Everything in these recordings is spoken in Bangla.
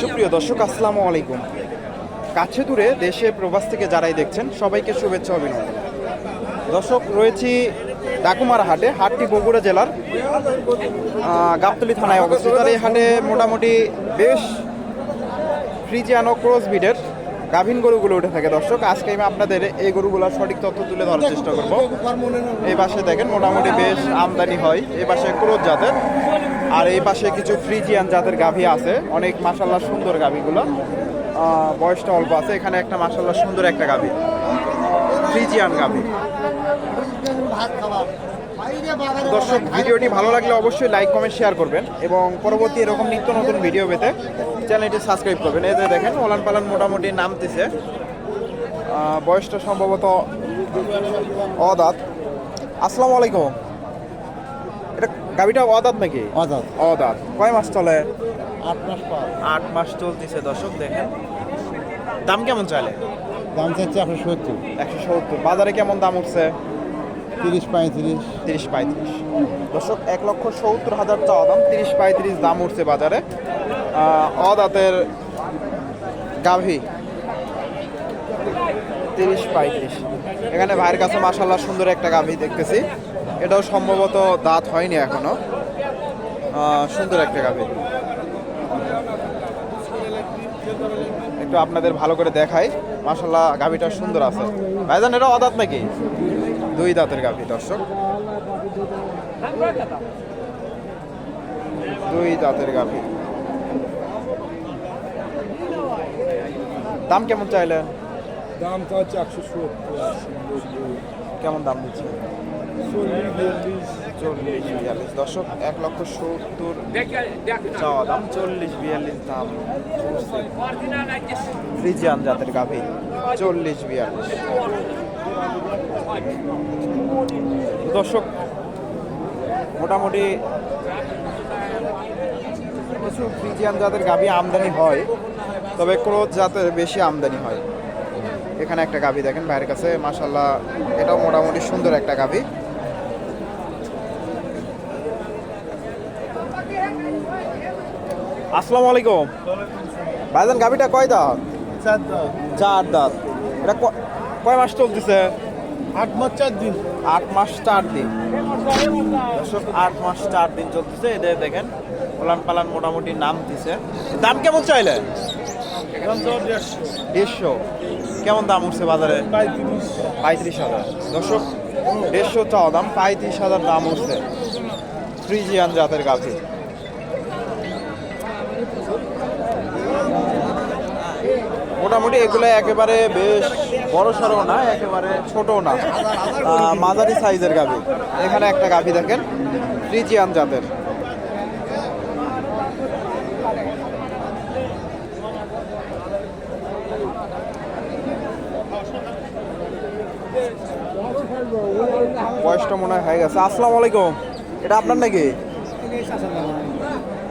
সুপ্রিয় দর্শক, আসসালামু আলাইকুম। কাছে দূরে দেশে প্রবাস থেকে যারাই দেখছেন, সবাইকে শুভেচ্ছা অভিনন্দন। দর্শক, রয়েছি ডাকুমারা হাটে, হাটটি বগুড়া জেলার গাবতলি থানায় অবস্থিত। আর এই হাটে মোটামুটি বেশ ফ্রিজিয়ান ক্রস গাভীন গরুগুলো উঠে থাকে। দর্শক, আজকে আমি আপনাদের এই গরুগুলোর সঠিক তথ্য তুলে ধরার চেষ্টা করব। এই পাশে দেখেন, মোটামুটি বেশ আমদানি হয়। এই পাশে ক্রোধ জাতের, আর এই পাশে কিছু ফ্রিজিয়ান জাতের গাভী আছে। অনেক মাসাল্লাহ সুন্দর গাভীগুলো। বয়সটা অল্প আছে। এখানে একটা মাসাল্লাহ সুন্দর একটা গাভী। ফ্রিজিয়ান গাভী। দর্শক, ভিডিওটি ভালো লাগলে অবশ্যই লাইক, কমেন্ট, শেয়ার করবেন এবং পরবর্তী এরকম নিত্য নতুন ভিডিও পেতে চ্যানেলটি সাবস্ক্রাইব করবেন। এতে দেখেন ওলান পালান মোটামুটি নামতেছে। বয়সটা সম্ভবত অদাত। আসসালামু আলাইকুম। এটা গাড়িটা অদাত নাকি? অজাত অদাত। কয় মাস চলে? আট মাস পর। আট মাস চলতেছে দর্শক দেখেন। দাম কেমন চলে দাম চাচ্ছে একশো সত্তর। একশো সত্তর। বাজারে কেমন দাম উঠছে? তিরিশ পঁয়ত্রিশ। তিরিশ পঁয়ত্রিশ। দর্শক এক লক্ষ সত্তর হাজার চাওয়া দাম। তিরিশ পঁয়ত্রিশ দাম উঠছে বাজারে। অদাতের গাভী। তিরিশ পঁয়ত্রিশ। এখানে ভাইয়ের কাছে মাসাল্লাহ সুন্দর একটা গাভী দেখতেছি। এটাও সম্ভবত দাঁত হয়নি এখনও। সুন্দর একটা গাভী। একটু আপনাদের ভালো করে দেখাই। মাসাল্লাহ গাভীটা সুন্দর আছে। ভাইজান, এটা অদাত নাকি? দুই দাঁতের গাভী, দর্শক। দুই দাঁতের গাভী। দাম কেমন চাইলেন? দাম তো হচ্ছে একশো সত্তর। কেমন দাম দিচ্ছে চল্লিশ বিয়াল্লিশ। দর্শক এক লক্ষ সত্তর চাওয়া দাম চল্লিশ বিয়াল্লিশ দাম। ফ্রিজিয়ান জাতের গাভী চল্লিশ বিয়াল্লিশ। দর্শক মোটামুটি কিছু ফ্রিজিয়ান জাতের গাভী আমদানি হয়। তবে ক্রোধ জাতের বেশি আমদানি হয়। এখানে একটা গাভী দেখেন ভাইয়ের কাছে মাসাল্লাহ এটাও মোটামুটি সুন্দর একটা গাভী। আসসালামু আলাইকুম। ভাইজান গাভীটা কয় দাঁত? চার দাঁত। এটা ক- কয় মাস চলতেছে? আট মাস চার দিন। আট মাস চার দিন। দর্শক আট মাস চার দিন চলতেছে। এদের দেখেন পালান পালান মোটামুটি নাম দিছে দাম কেমন চাইলে দেড়শো। কেমন দাম উঠছে বাজারে? পঁয়ত্রিশ হাজার। দর্শক, দেড়শো চাওয়া দাম, পঁয়ত্রিশ হাজার দাম উঠছে। ফ্রিজিয়ান জাতের গাভী। মোটামুটি এগুলো একেবারে বেশ বড় সড়ো না, একেবারে ছোটও না। মাঝারি সাইজের গাভী। এখানে একটা গাভী দেখেন, ফ্রিজিয়ান জাতের। বয়সটা মনে হয় হয়ে গেছে। আসসালামু আলাইকুম। এটা আপনার নাকি?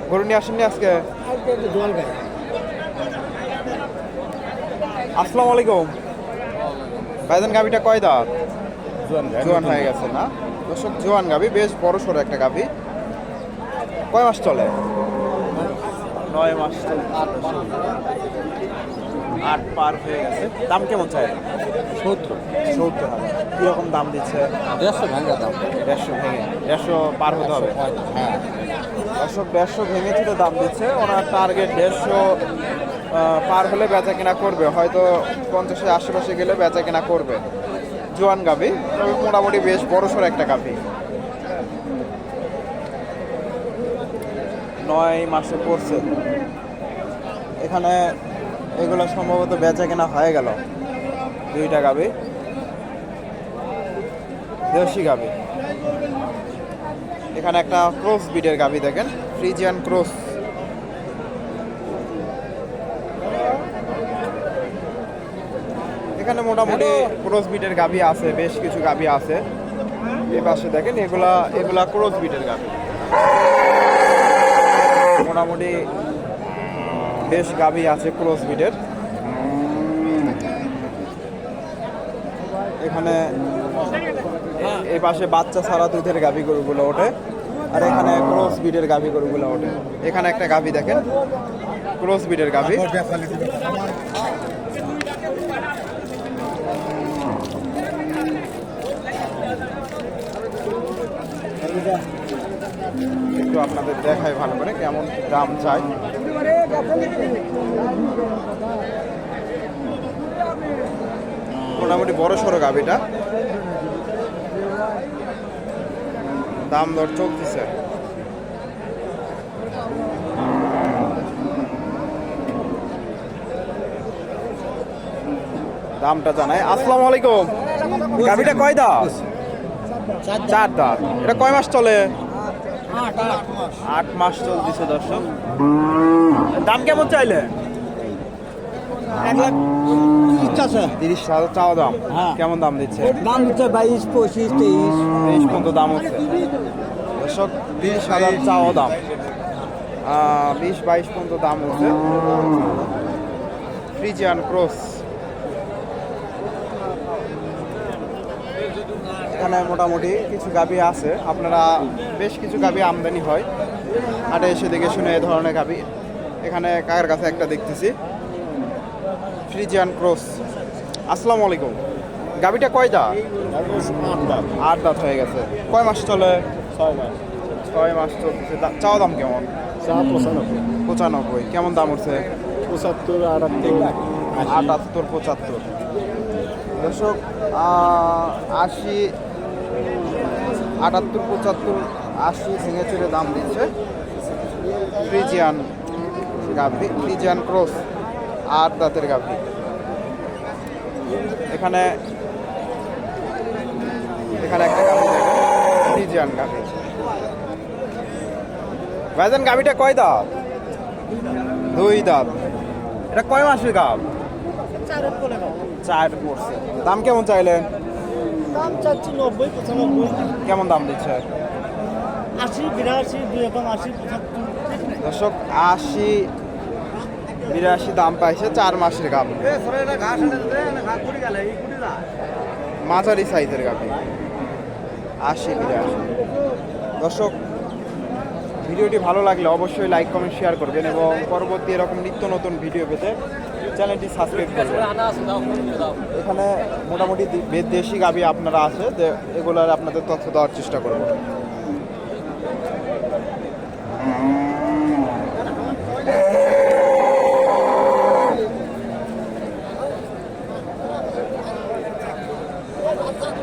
গরু নিয়ে আসেননি আজকে? আসসালামু আলাইকুম। ভাইজান গাভিটা কয় দাঁত? জোয়ান হয়ে গেছে না? দর্শক জোয়ান গাভি বেশ বড় সড়ো একটা গাভি। কয় মাস চলে? নয় মাস চলে। আট পার হয়ে গেছে। দাম কেমন চাই? সত্তর। সত্তর হাজার। কীরকম দাম দিচ্ছে? দেড়শো ভাঙ্গা দাম দেড়শো ভেঙে। দেড়শো পার হতে হবে? হ্যাঁ দর্শক দেড়শো ভেঙেছিল দাম দিচ্ছে। ওনার টার্গেট দেড়শো পার হলে বেচা কেনা করবে। হয়তো পঞ্চাশের আশেপাশে গেলে বেচা কেনা করবে। জোয়ান গাভি তবে মোটামুটি বেশ বড় বড়সড় একটা গাভি। নয় মাসে পড়ছে। এখানে এগুলো সম্ভবত বেচা কেনা হয়ে গেল। দুইটা গাভি দেশি গাভি এখানে একটা ক্রস বিডের গাবি দেখেন ফ্রিজিয়ান ক্রস। এখানে মোটামুটি ক্রস বিটের গাবি আছে বেশ কিছু গাবি আছে। এ পাশে দেখেন এগুলা এগুলা ক্রস বিটের গাবি। মোটামুটি বেশ গাভি আছে ক্রস বিটের। এখানে এই পাশে বাচ্চা ছাড়া দুধের গাভি গরুগুলো ওঠে, আর এখানে ক্রস বিডের গাভি গরুগুলো ওঠে। এখানে একটা গাভি দেখেন ক্রস বিডের গাভি। একটু আপনাদের দেখায় ভালো করে কেমন দাম চাই। মোটামুটি বড় সড়ো গাভিটা। দাম দর চলতেছে। দামটা জানাই। আসসালামু আলাইকুম। গাভিটা কয় দাম চার দাঁত। এটা কয় মাস চলে? আট মাস চলতেছে দর্শক। দাম কেমন চাইলে? এক লাখ তিরিশ হাজার চাওয়া দাম। হ্যাঁ। কেমন দাম দিচ্ছে? দাম হচ্ছে বাইশ পঁচিশ তেইশ। তেইশ পর্যন্ত দাম হচ্ছে। দর্শক তিরিশ হাজার চাওয়া দাম। বিশ বাইশ পর্যন্ত দাম হচ্ছে। Friesian cross. এখানে মোটামুটি কিছু গাবি আছে। আপনারা বেশ কিছু গাবি আমদানি হয়। হাটে এসে দেখে শুনে এ ধরনের গাবি এখানে কার কাছে একটা দেখতেছি। ফ্রিজিয়ান ক্রস আসসালামু আলাইকুম। গাবিটা কয় দা আট দাঁত হয়ে গেছে। কয় মাস চলে? ছয় মাস। ছয় মাস চলতেছে। চাওয়া দাম কেমন? চা পঁচানব্বই। পঁচানব্বই। কেমন দাম উঠছে? পঁচাত্তর আটাত্তর আটাত্তর পঁচাত্তর। দর্শক আশি আটাত্তর পঁচাত্তর আশি ভেঙে চুরে দাম দিচ্ছে। ফ্রিজিয়ান গাভি ফ্রিজিয়ান ক্রস আট দাঁতের গাভি। এখানে এখানে একটা গাভি ফ্রিজিয়ান গাভি। ভাইজান গাভিটা কয় দাঁত? দুই দাঁত। এটা কয় মাসের গাভ? চার পড়ছে। দাম কেমন চাইলেন? দাম চাচ্ছি নব্বই পঁচানব্বই। কেমন দাম দিচ্ছে? আশি বিরাশি দুই রকম আশি পঁচাত্তর। দর্শক আশি বিরাশি দাম পাইছে চার মাসের গাব। মাঝারি সাইজের গাবি। আশি বিরাশি। দর্শক ভিডিওটি ভালো লাগলে অবশ্যই লাইক কমেন্ট শেয়ার করবেন এবং পরবর্তী এরকম নিত্য নতুন ভিডিও পেতে চ্যানেলটি সাবস্ক্রাইব করবেন। এখানে মোটামুটি দেশি গাবি আপনারা আছে এগুলার আপনাদের তথ্য দেওয়ার চেষ্টা করব। 먹었어.